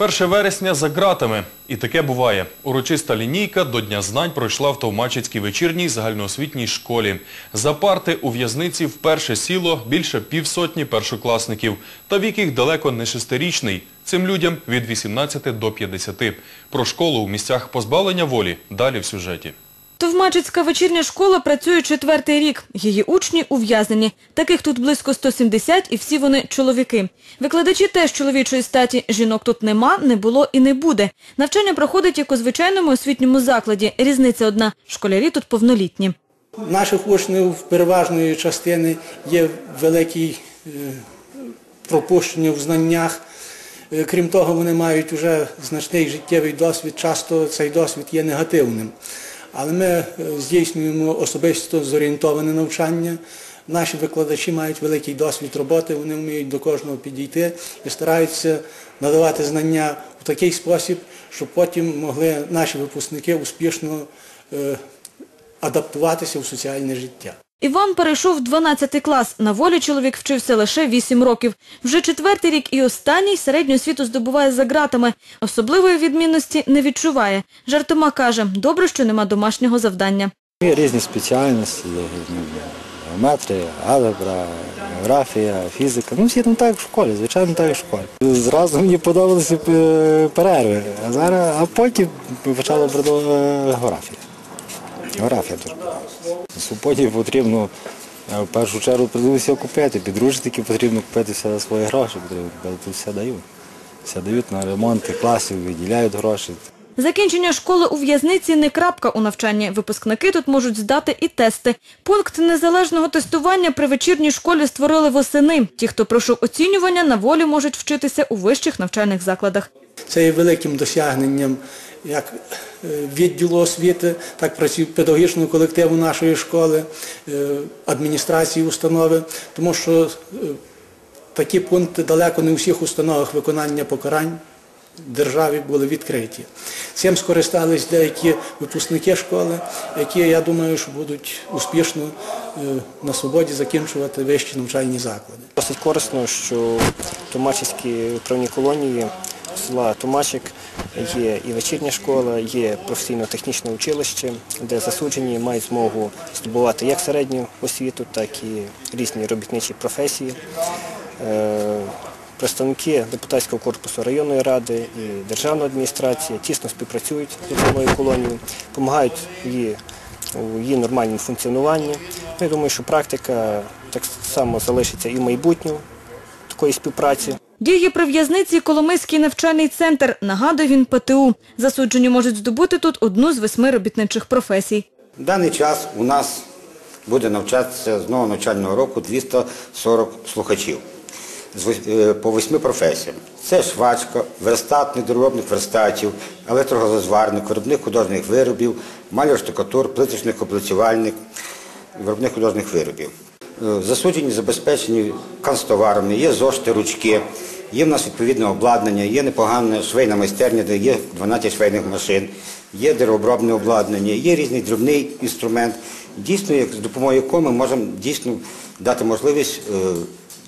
1 вересня за ґратами. І таке буває. Урочиста лінійка до Дня знань пройшла в Товмачицькій вечірній загальноосвітній школі. За парти у в'язниці вперше сіло більше півсотні першокласників. Та вік їх далеко не шестирічний. Цим людям від 18 до 50. Про школу у місцях позбавлення волі далі в сюжеті. Товмачицька вечірня школа працює четвертий рік. Її учні ув'язнені. Таких тут близько 170 і всі вони чоловіки. Викладачі теж чоловічої статі. Жінок тут нема, не було і не буде. Навчання проходить як у звичайному освітньому закладі. Різниця одна – школярі тут повнолітні. Наших учнів переважної частини є великий е, пропущення в знаннях. Е, Крім того, вони мають вже значний життєвий досвід, часто цей досвід є негативним. Але ми е, здійснюємо особисто зорієнтоване навчання. Наші викладачі мають великий досвід роботи, вони вміють до кожного підійти і стараються надавати знання в такий спосіб, щоб потім могли наші випускники успішно е, адаптуватися в соціальне життя. Іван перейшов в 12 клас. На волі чоловік вчився лише 8 років. Вже четвертий рік і останній середню освіту здобуває за ґратами. Особливої відмінності не відчуває. Жартома каже, добре, що нема домашнього завдання. Є різні спеціальності, ну, геометрія, алгебра, географія, фізика. Ну, всі там так в школі, звичайно, так в школі. Зразу мені подобалися е, перерви, а зараз, а потім почала географія. Географія дуже суботі потрібно е, в першу чергу придивитися купити, підручники потрібно купити все за свої гроші, але тут все дають. Все дають на ремонти класів, виділяють гроші. Закінчення школи у в'язниці не крапка у навчанні. Випускники тут можуть здати і тести. Пункт незалежного тестування при вечірній школі створили восени. Ті, хто пройшов оцінювання, на волі можуть вчитися у вищих навчальних закладах. Це є великим досягненням як е, відділу освіти, так і педагогічного колективу нашої школи, е, адміністрації установи, тому що е, такі пункти далеко не у всіх установах виконання покарань державі були відкриті. Цим скористались деякі випускники школи, які, я думаю, що будуть успішно на свободі закінчувати вищі навчальні заклади. Досить корисно, що в Томачівській управній колонії села Томачик є і вечірня школа, є професійно-технічне училище, де засуджені мають змогу здобувати як середню освіту, так і різні робітничі професії. Е, Представники депутатського корпусу районної ради і державної адміністрації тісно співпрацюють з управною колонією, допомагають її у її нормальному функціонуванні. Ну, Я думаю, що практика так само залишиться і в майбутньому такої співпраці. Діє при в'язниці Коломийський навчальний центр. Нагадує він ПТУ. Засуджені можуть здобути тут одну з восьми робітничих професій. В даний час у нас буде навчатися з нового навчального року 240 слухачів е, по восьми професіям. Це швачка, верстатник доробник верстатів, електрогазозварник, виробник художніх виробів, маляр штукатур, плиточник облицювальник, виробник художніх виробів. Е, Засуджені забезпечені канцтоварами, є зошти, ручки, є в нас відповідне обладнання, є непогана швейна майстерня, де є 12 швейних машин, є деревообробне обладнання, є різний дрібний інструмент, дійсно, як, з допомогою якого ми можемо дійсно дати можливість е,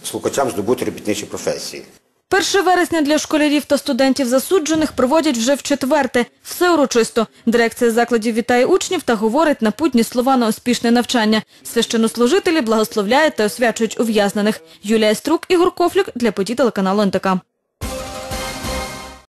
слухачам здобути робітничі професії. 1 вересня для школярів та студентів засуджених проводять вже в четверте. Все урочисто. Дирекція закладів вітає учнів та говорить напутні слова на успішне навчання. Священнослужителі благословляють та освячують ув'язнених. Юлія Струк, Ігор Кофлюк для подій телеканалу НТК.